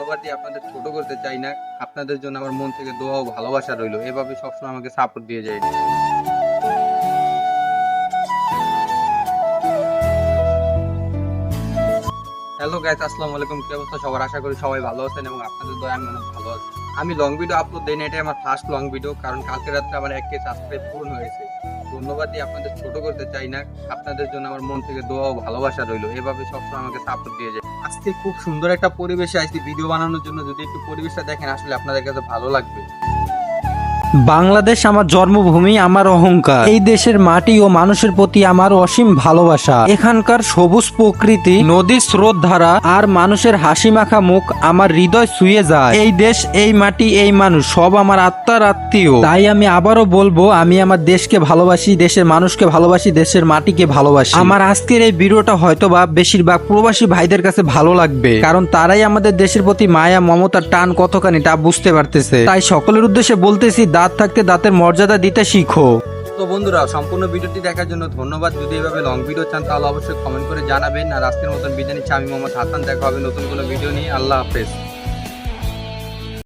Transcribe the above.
ধন্যবাদ দিয়ে আপনাদের ছোট করতে চাই না। আপনাদের জন্য আমার মন থেকে দোয়া ও ভালোবাসা রইল। এভাবে সবসময় আমাকে সাপোর্ট দিয়ে যায়। হ্যালো গাইস আসসালামু আলাইকুম। কি অবস্থা? সবার আশা করি সবাই ভালো আছেন এবং আপনাদের দয়া আমি অনেক ভালো আছি। আমি লং ভিডিও আপলোড দেই না এটাই আমার ফার্স্ট লং ভিডিও কারণ কালকে রাত্রে আমার এক কে সাবস্ক্রাইব পূরণ হয়েছে ধন্যবাদ দিয়ে আপনাদের ছোট করতে চাই না। আপনাদের জন্য আমার মন থেকে দোয়া ও ভালোবাসা রইল। এভাবে সবসময় আমাকে সাপোর্ট দিয়ে যায়। আজকে খুব সুন্দর একটা পরিবেশে আজকে ভিডিও বানানোর জন্য যদি একটু পরিবেশটা দেখেন, আসলে আপনাদের কাছে ভালো লাগবে। বাংলাদেশ আমার জন্মভূমি, আমার অহংকার। এই দেশের মাটি ও মানুষের প্রতি আমার অসীম ভালোবাসা। এখানকার সবুজ প্রকৃতি, নদীর স্রোত ধারা আর মানুষের হাসি মাখা মুখ আমার হৃদয় ছুঁয়ে যায়। এই দেশ, এই মাটি, এই মানুষ, সব আমার আত্মার আত্মীয়। তাই আমি আবারও বলব, আমি আমার দেশকে ভালোবাসি, দেশের মানুষকে ভালোবাসি, দেশের মাটিকে ভালোবাসি। আমার আজকের এই ভিডিওটা হয়তোবা বেশিরভাগ প্রবাসী ভাইদের কাছে ভালো লাগবে, কারণ তারাই আমাদের দেশের প্রতি মায়া, মমতার টান কতখানি তা বুঝতে পারতেছে। তাই সকলের উদ্দেশ্যে বলতেছি দাঁত থাকতে দাঁতের মর্যাদা দিতে শিখো। তো বন্ধুরা, সম্পূর্ণ ভিডিওটি দেখার জন্য ধন্যবাদ। যদি এভাবে লং ভিডিও চান, তাহলে অবশ্যই কমেন্ট করে জানাবেন। আর আজকের মতন বিদায় নিচ্ছি। আমি মোহাম্মদ হাসান। দেখা হবে নতুন কোনো ভিডিও নিয়ে। আল্লাহ হাফেজ।